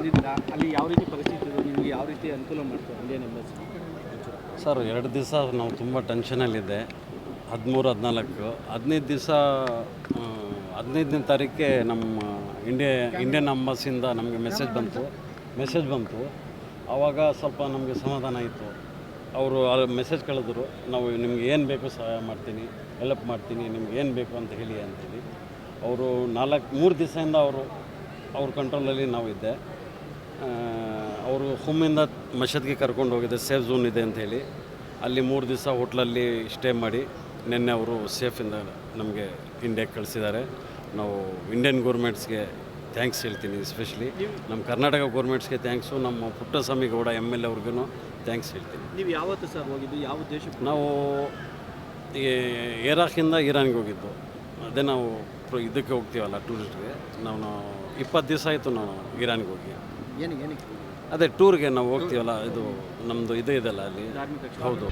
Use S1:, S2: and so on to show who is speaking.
S1: ಬಂದಿದ್ದೀರಾ? ಅಲ್ಲಿ ಯಾವ ರೀತಿ ಪರಿಸ್ಥಿತಿ ನಿಮಗೆ ಯಾವ ರೀತಿ ಅನುಕೂಲ ಮಾಡ್ತಾರೆ? ಇಂಡಿಯನ್ ಎಂಬಸಿ
S2: ಸರ್, ಎರಡು ದಿವಸ ನಾವು ತುಂಬ ಟೆನ್ಷನಲ್ಲಿದ್ದೆ. ಹದಿಮೂರು, ಹದಿನಾಲ್ಕು. ಹದಿನೈದು ದಿವಸ ಹದಿನೈದನೇ ತಾರೀಕೆ ನಮ್ಮ ಇಂಡಿಯಾ, ಇಂಡಿಯನ್ ಅಂಬಾಸಿಂದ ನಮಗೆ ಮೆಸೇಜ್ ಬಂತು. ಮೆಸೇಜ್ ಬಂತು. ಆವಾಗ ಸ್ವಲ್ಪ ನಮಗೆ ಸಮಾಧಾನ ಆಯಿತು. ಅವರು ಮೆಸೇಜ್ ಕಳೆದ್ರು, ನಾವು ನಿಮ್ಗೆ ಏನು ಬೇಕು ಸಹಾಯ ಮಾಡ್ತೀನಿ ಹೆಲ್ಪ್ ಮಾಡ್ತೀನಿ, ನಿಮ್ಗೆ ಏನು ಬೇಕು ಅಂತ ಹೇಳಿ ಅಂತೇಳಿ. ಅವರು ನಾಲ್ಕು, ಮೂರು ದಿವಸದಿಂದ ಅವರು, ಅವ್ರ ಕಂಟ್ರೋಲಲ್ಲಿ ನಾವು ಇದ್ದೆ ಅವರು ಹುಮ್ಮಿಂದ ಮಷದ್ಗೆ ಕರ್ಕೊಂಡು ಹೋಗಿದ್ದೆ ಸೇಫ್ ಝೋನ್ ಇದೆ ಅಂತ ಹೇಳಿ. ಅಲ್ಲಿ ಮೂರು ದಿವಸ ಹೋಟ್ಲಲ್ಲಿ ಸ್ಟೇ ಮಾಡಿ ನಿನ್ನೆ ಅವರು ಸೇಫಿಂದ ನಮಗೆ ಇಂಡಿಯಾಗೆ ಕಳಿಸಿದ್ದಾರೆ. ನಾವು ಇಂಡಿಯನ್ ಗೌರ್ಮೆಂಟ್ಸ್ಗೆ ಥ್ಯಾಂಕ್ಸ್ ಹೇಳ್ತೀನಿ ಎಸ್ಪೆಷಲಿ ನಮ್ಮ ಕರ್ನಾಟಕ ಗೋರ್ಮೆಂಟ್ಸ್ಗೆ ಥ್ಯಾಂಕ್ಸು ನಮ್ಮ ಪುಟ್ಟಸ್ವಾಮಿ ಗೌಡ ಎಂ ಎಲ್ ಅವ್ರಿಗೂ ಥ್ಯಾಂಕ್ಸ್ ಹೇಳ್ತೀನಿ.
S1: ನೀವು ಯಾವತ್ತು ಸರ್ ಹೋಗಿದ್ದು? ಯಾವ ದೇಶಕ್ಕೆ
S2: ನಾವು ಏರಾಕಿಂದ ಇರಾನ್ಗೆ ಹೋಗಿದ್ದು. ಅದೇ ನಾವು ಇದಕ್ಕೆ ಹೋಗ್ತೀವಲ್ಲ ಟೂರಿಸ್ಟ್ಗೆ ನಾವು ಇಪ್ಪತ್ತು ದಿವಸ ಆಯಿತು ನಾವು ಇರಾನ್ಗೆ ಹೋಗಿ.
S1: ಏನಕ್ಕೆ
S2: ಅದೇ ಟೂರ್ಗೆ ನಾವು ಹೋಗ್ತೀವಲ್ಲ ಇದು ನಮ್ಮದು ಇದೆ ಇದೆಲ್ಲ ಅಲ್ಲಿ. ಹೌದು.